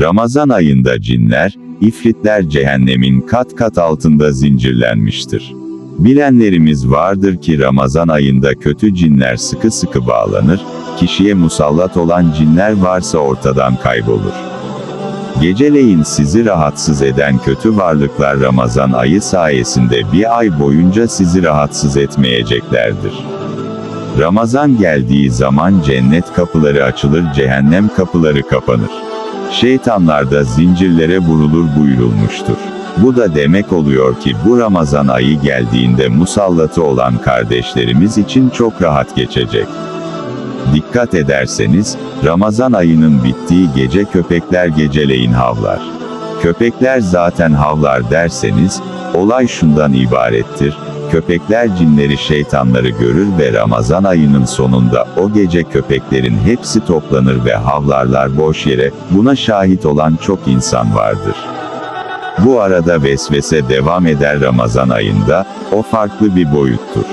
Ramazan ayında cinler, ifritler cehennemin kat kat altında zincirlenmiştir. Bilenlerimiz vardır ki Ramazan ayında kötü cinler sıkı sıkı bağlanır, kişiye musallat olan cinler varsa ortadan kaybolur. Geceleyin sizi rahatsız eden kötü varlıklar Ramazan ayı sayesinde bir ay boyunca sizi rahatsız etmeyeceklerdir. Ramazan geldiği zaman cennet kapıları açılır, cehennem kapıları kapanır. Şeytanlar da zincirlere vurulur buyurulmuştur. Bu da demek oluyor ki bu Ramazan ayı geldiğinde musallatı olan kardeşlerimiz için çok rahat geçecek. Dikkat ederseniz, Ramazan ayının bittiği gece köpekler geceleyin havlar. Köpekler zaten havlar derseniz, olay şundan ibarettir, köpekler cinleri şeytanları görür ve Ramazan ayının sonunda o gece köpeklerin hepsi toplanır ve havlarlar boş yere, buna şahit olan çok insan vardır. Bu arada vesvese devam eder Ramazan ayında, o farklı bir boyuttur.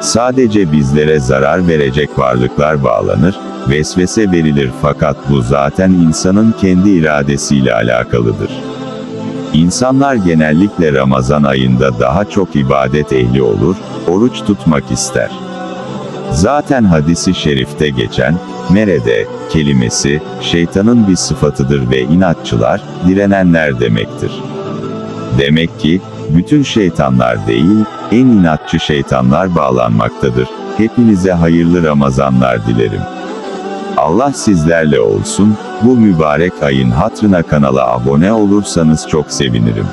Sadece bizlere zarar verecek varlıklar bağlanır, vesvese verilir fakat bu zaten insanın kendi iradesiyle alakalıdır. İnsanlar genellikle Ramazan ayında daha çok ibadet ehli olur, oruç tutmak ister. Zaten hadisi şerifte geçen, merede, kelimesi, şeytanın bir sıfatıdır ve inatçılar, direnenler demektir. Demek ki, bütün şeytanlar değil, en inatçı şeytanlar bağlanmaktadır. Hepinize hayırlı Ramazanlar dilerim. Allah sizlerle olsun, bu mübarek ayın hatrına kanala abone olursanız çok sevinirim.